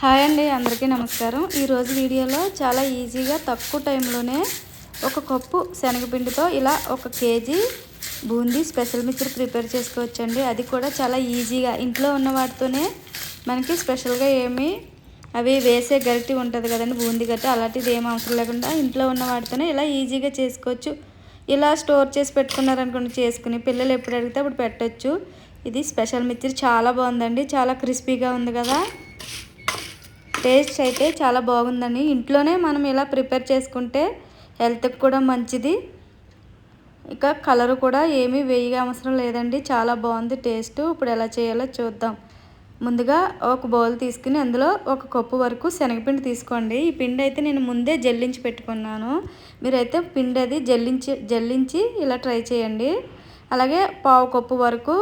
Hi అండి అందరికీ నమస్కారం. ఈరోజు వీడియోలో చాలా ఈజీగా తక్కువ టైంలోనే ఒక కప్పు శనగపిండితో ఇలా ఒక KG boondi special mixture prepare చేసుకోవచ్చండి. అది కూడా చాలా ఈజీగా. ఇంట్లో ఉన్న వాటితోనే మనకి స్పెషల్గా ఏమి అవి వేసే గరిటి ఉంటుంది కదండి బూందీ గట్టి అలాంటిది ఏం అవసరం లేకుండా ఇంట్లో ఉన్న వాటితోనే ఇలా ఈజీగా చేసుకోవచ్చు. ఇలా స్టోర్ చేసి పెట్టుకున్నారనుకోండి చేసుకుని పిల్లలు ఎప్పుడు అడిగితే అప్పుడు పెట్టచ్చు. ఇది స్పెషల్ మిక్చర్. చాలా బాగుందండి. చాలా క్రిస్పీగా ఉంది కదా. టేస్ట్ అయితే చాలా బాగుందండి. ఇంట్లోనే మనం ఇలా ప్రిపేర్ చేసుకుంటే హెల్త్కి కూడా మంచిది. ఇక కలర్ కూడా ఏమీ వేయగా అవసరం లేదండి. చాలా బాగుంది టేస్ట్. ఇప్పుడు ఎలా చేయాలో చూద్దాం. ముందుగా ఒక బౌల్ తీసుకుని అందులో ఒక కప్పు వరకు శనగపిండి తీసుకోండి. ఈ పిండి అయితే నేను ముందే జల్లించి పెట్టుకున్నాను. మీరైతే పిండి అది జల్లించి జల్లించి ఇలా ట్రై చేయండి. అలాగే పావు కప్పు వరకు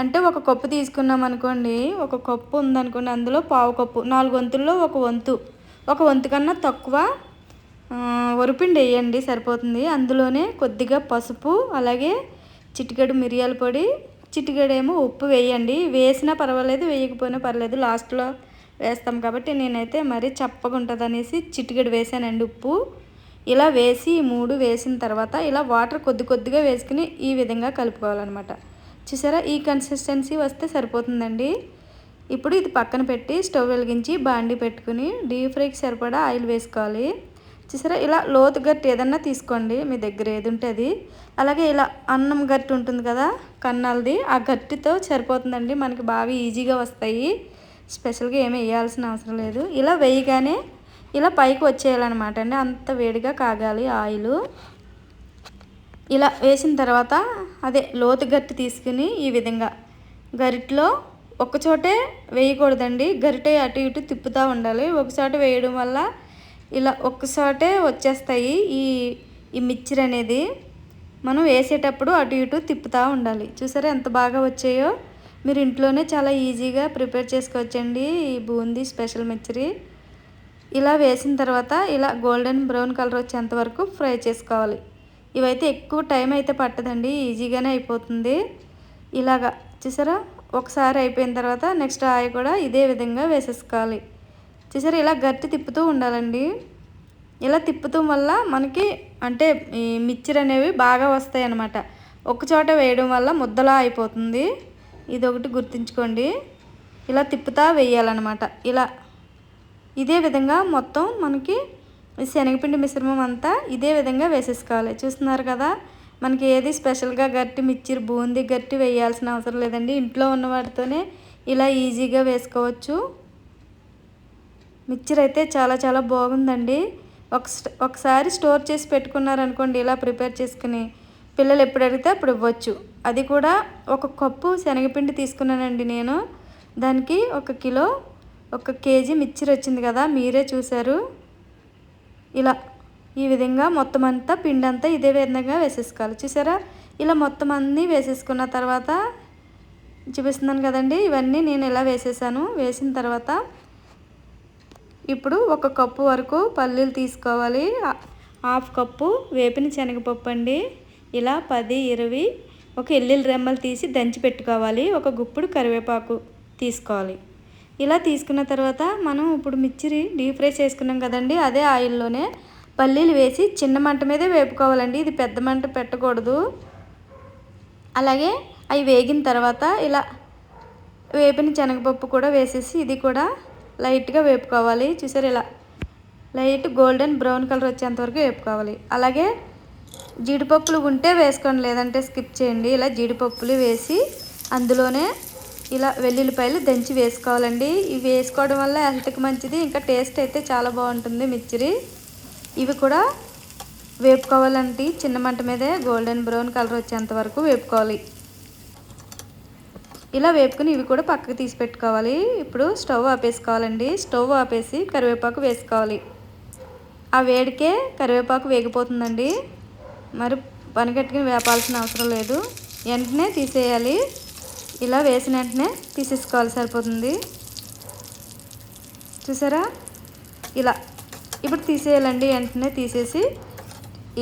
అంటే ఒక కప్పు తీసుకున్నాం అనుకోండి ఒక కప్పు ఉందనుకోండి అందులో పావు కప్పు నాలుగు వంతుల్లో ఒక వంతు. ఒక వంతు కన్నా తక్కువ వరిపిండి వేయండి సరిపోతుంది. అందులోనే కొద్దిగా పసుపు అలాగే చిటికెడు మిరియాల పొడి చిటికెడేమో ఉప్పు వేయండి. వేసినా పర్వాలేదు వేయకపోయినా పర్లేదు లాస్ట్లో వేస్తాం కాబట్టి నేనైతే మరీ చప్పగా ఉంటుంది అనేసి చిటికెడు వేసానండి ఉప్పు. ఇలా వేసి మూడు వేసిన తర్వాత ఇలా వాటర్ కొద్ది కొద్దిగా వేసుకుని ఈ విధంగా కలుపుకోవాలన్నమాట. చూసారా? ఈ కన్సిస్టెన్సీ వస్తే సరిపోతుందండి. ఇప్పుడు ఇది పక్కన పెట్టి స్టవ్ వెలిగించి బాండి పెట్టుకుని డీప్ ఫ్రైకి సరిపడా ఆయిల్ వేసుకోవాలి. చూసారా? ఇలా లోతు గట్టి ఏదన్నా తీసుకోండి మీ దగ్గర ఏది ఉంటే అది. అలాగే ఇలా అన్నం గట్టి ఉంటుంది కదా కన్నాలది ఆ గట్టితో సరిపోతుందండి. మనకి బాగా ఈజీగా వస్తాయి. స్పెషల్గా ఏమీ వేయాల్సిన అవసరం లేదు. ఇలా వేయగానే ఇలా పైకి వచ్చేయాలన్నమాట అండి. అంత వేడిగా కాగాలి ఆయిల్. ఇలా వేసిన తర్వాత అదే లోతు గట్టి తీసుకుని ఈ విధంగా గరిట్లో ఒకచోటే వేయకూడదండి. గరిటె అటు ఇటు తిప్పుతూ ఉండాలి. ఒకచోట వేయడం వల్ల ఇలా ఒక్కచోటే వచ్చేస్తాయి ఈ ఈ మిక్చర్ అనేది. మనం వేసేటప్పుడు అటు ఇటు తిప్పుతూ ఉండాలి. చూసారా ఎంత బాగా వచ్చాయో? మీరు ఇంట్లోనే చాలా ఈజీగా ప్రిపేర్ చేసుకోవచ్చండి ఈ బూందీ స్పెషల్ మిక్చరీ. ఇలా వేసిన తర్వాత ఇలా గోల్డెన్ బ్రౌన్ కలర్ వచ్చేంత వరకు ఫ్రై చేసుకోవాలి. ఇవైతే ఎక్కువ టైం అయితే పట్టదండి ఈజీగానే అయిపోతుంది. ఇలాగా చూసారా? ఒకసారి అయిపోయిన తర్వాత నెక్స్ట్ ఆయి కూడా ఇదే విధంగా వేసేసుకోవాలి. చూసారా? ఇలా గట్టి తిప్పుతూ ఉండాలండి. ఇలా తిప్పుతూ వల్ల మనకి అంటే ఈ మిక్చర్ అనేవి బాగా వస్తాయి అన్నమాట చోట వేయడం వల్ల ముద్దలా అయిపోతుంది. ఇది ఒకటి గుర్తుంచుకోండి. ఇలా తిప్పుతా వేయాలన్నమాట. ఇలా ఇదే విధంగా మొత్తం మనకి శనగపిండి మిశ్రమం అంతా ఇదే విధంగా వేసేసుకోవాలి. చూస్తున్నారు కదా మనకి ఏది స్పెషల్గా గట్టి మిక్చర్ బూందీ గట్టి వేయాల్సిన అవసరం లేదండి. ఇంట్లో ఉన్న వాటితోనే ఇలా ఈజీగా వేసుకోవచ్చు. మిక్చర్ అయితే చాలా చాలా బాగుందండి. ఒక ఒకసారి స్టోర్ చేసి పెట్టుకున్నారనుకోండి ఇలా ప్రిపేర్ చేసుకుని పిల్లలు ఎప్పుడు అడిగితే అప్పుడు ఇవ్వచ్చు. అది కూడా ఒక కప్పు శనగపిండి తీసుకున్నానండి నేను. దానికి ఒక కిలో ఒక కేజీ మిక్చర్ వచ్చింది కదా మీరే చూసారు ఇలా ఈ విధంగా మొత్తం అంతా పిండి అంతా ఇదే విధంగా వేసేసుకోవాలి. చూసారా? ఇలా మొత్తం అన్నీ వేసేసుకున్న తర్వాత చూపిస్తున్నాను కదండి ఇవన్నీ నేను ఇలా వేసేసాను. వేసిన తర్వాత ఇప్పుడు ఒక కప్పు వరకు పల్లీలు తీసుకోవాలి. హాఫ్ కప్పు వేపిన శనగపప్పు అండి. ఇలా పది ఇరవై ఒక ఎల్లుల్లి రెమ్మలు తీసి దంచి పెట్టుకోవాలి. ఒక గుప్పుడు కరివేపాకు తీసుకోవాలి. ఇలా తీసుకున్న తర్వాత మనం ఇప్పుడు మిర్చిరి డీప్ ఫ్రై చేసుకున్నాం కదండి అదే ఆయిల్లోనే పల్లీలు వేసి చిన్న మంట మీదే వేపుకోవాలండి. ఇది పెద్ద మంట పెట్టకూడదు. అలాగే అవి వేగిన తర్వాత ఇలా వేపిన శనగపప్పు కూడా వేసేసి ఇది కూడా లైట్గా వేపుకోవాలి. చూసారు ఇలా లైట్ గోల్డెన్ బ్రౌన్ కలర్ వచ్చేంతవరకు వేపుకోవాలి. అలాగే జీడిపప్పులు ఉంటే వేసుకోండి లేదంటే స్కిప్ చేయండి. ఇలా జీడిపప్పులు వేసి అందులోనే ఇలా వెల్లుల్లిపాయలు దంచి వేసుకోవాలండి. ఇవి వేసుకోవడం వల్ల హెల్త్కి మంచిది. ఇంకా టేస్ట్ అయితే చాలా బాగుంటుంది మిర్చిరి ఇవి కూడా వేపుకోవాలంటే చిన్న మంట మీదే గోల్డెన్ బ్రౌన్ కలర్ వచ్చేంత వరకు వేపుకోవాలి. ఇలా వేపుకుని ఇవి కూడా పక్కకు తీసి పెట్టుకోవాలి. ఇప్పుడు స్టవ్ ఆపేసుకోవాలండి. స్టవ్ ఆపేసి కరివేపాకు వేసుకోవాలి. ఆ వేడికే కరివేపాకు వేగిపోతుందండి. మరి పనిగట్టుకుని వేపాల్సిన అవసరం లేదు. వెంటనే తీసేయాలి. ఇలా వేసిన వెంటనే తీసేసుకోవాలి సరిపోతుంది. చూసారా? ఇలా. ఇప్పుడు తీసేయాలండి వెంటనే తీసేసి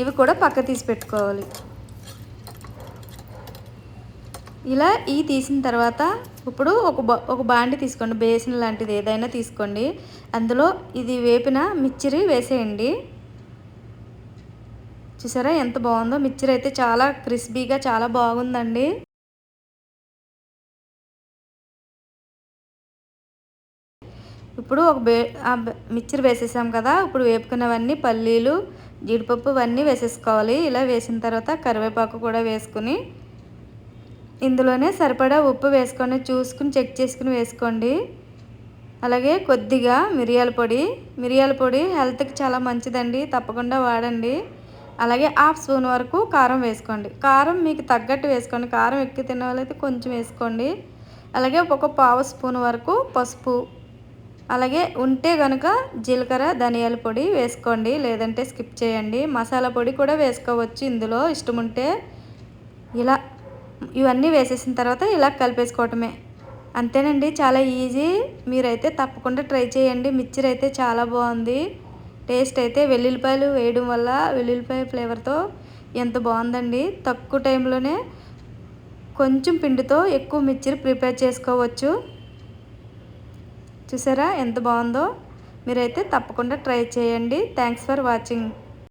ఇవి కూడా పక్క తీసి పెట్టుకోవాలి. ఇలా ఈ తీసిన తర్వాత ఇప్పుడు ఒక బా ఒక బాండి తీసుకోండి బేసిన్ లాంటిది ఏదైనా తీసుకోండి. అందులో ఇది వేపిన మిక్చరి వేసేయండి. చూసారా ఎంత బాగుందో? మిక్చర్ అయితే చాలా క్రిస్పీగా చాలా బాగుందండి. ఇప్పుడు ఒక బే మిక్చర్ వేసేసాం కదా ఇప్పుడు వేపుకున్నవన్నీ పల్లీలు జీడిపప్పు ఇవన్నీ వేసేసుకోవాలి. ఇలా వేసిన తర్వాత కరివేపాకు కూడా వేసుకుని ఇందులోనే సరిపడా ఉప్పు వేసుకొని చూసుకుని చెక్ చేసుకుని వేసుకోండి. అలాగే కొద్దిగా మిరియాల పొడి మిరియాల పొడి హెల్త్కి చాలా మంచిదండి తప్పకుండా వాడండి. అలాగే హాఫ్ స్పూన్ వరకు కారం వేసుకోండి. కారం మీకు తగ్గట్టు వేసుకోండి. కారం ఎక్కువ తినే వాళ్ళైతే కొంచెం వేసుకోండి. అలాగే ఒక పావు స్పూన్ వరకు పసుపు అలాగే ఉంటే కనుక జీలకర్ర ధనియాల పొడి వేసుకోండి. లేదంటే స్కిప్ చేయండి. మసాలా పొడి కూడా వేసుకోవచ్చు ఇందులో. ఇష్టం ఉంటే ఇలా ఇవన్నీ వేసేసిన తర్వాత ఇలా కలిపేసుకోవటమే. అంతేనండి. చాలా ఈజీ. మీరైతే తప్పకుండా ట్రై చేయండి. మిక్చర్ అయితే చాలా బాగుంది. టేస్ట్ అయితే వెల్లుల్లిపాయలు వేయడం వల్ల వెల్లుల్లిపాయ ఫ్లేవర్తో ఎంత బాగుందండి. తక్కువ టైంలోనే కొంచెం పిండితో ఎక్కువ మిక్చర్ ప్రిపేర్ చేసుకోవచ్చు. చూసారా? ఎంత బాగుందో? మీరైతే తప్పకుండా ట్రై చేయండి. Thanks for watching